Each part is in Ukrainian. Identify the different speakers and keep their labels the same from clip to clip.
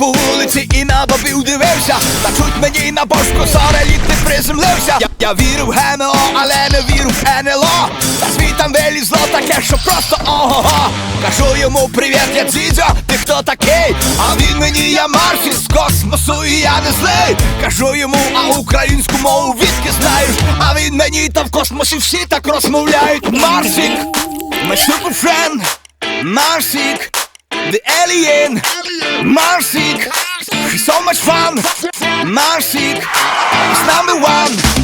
Speaker 1: По вулиці і на бабів дивився. Та чуть мені на бошку зареліт не приземлився. Я, я вірю в ГМО, але не вірю в НЛО Та світам вилізло таке, що просто ого-го. Кажу йому привіт, я дзідзьо, ти хто такий? А він мені я Марсі з космосу і я не злий Кажу йому, а українську мову відки знаєш? А він мені та в космосі всі так розмовляють Марсік, super friend Марсік, The Alien, Marsic, so much fun, Marsik is number one.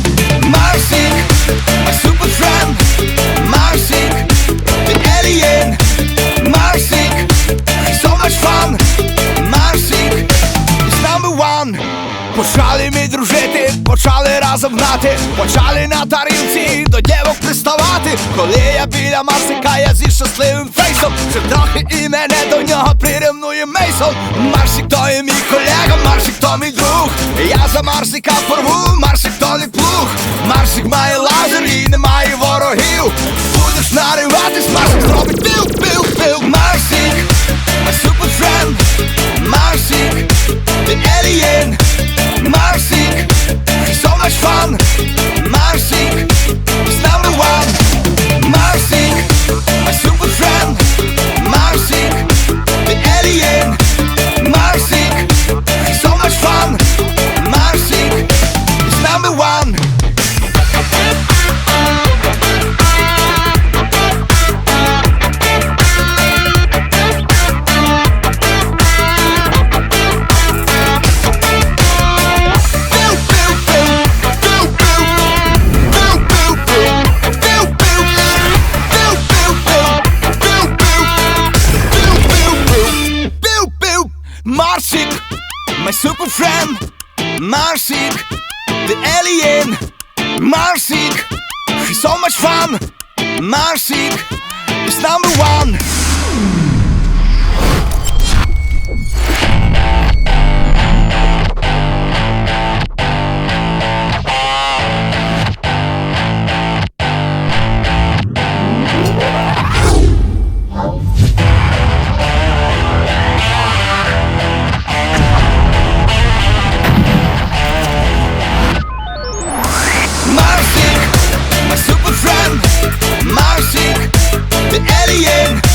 Speaker 1: Разом гнати, почали на тарілці до дівок приставати. Коли я біля Марсика, я зі щасливим фейсом, ще трохи і мене до нього приревнує Мейсон. Марсик то є мій колега, Марсик то мій друг. Я за Марсика порву, Марсик то не плуг. Марсик має лазер і немає ворогів. Будеш нариватись, Марсик super friend Marsik, The alien Marsik. He's so much fun Marsik is number one In.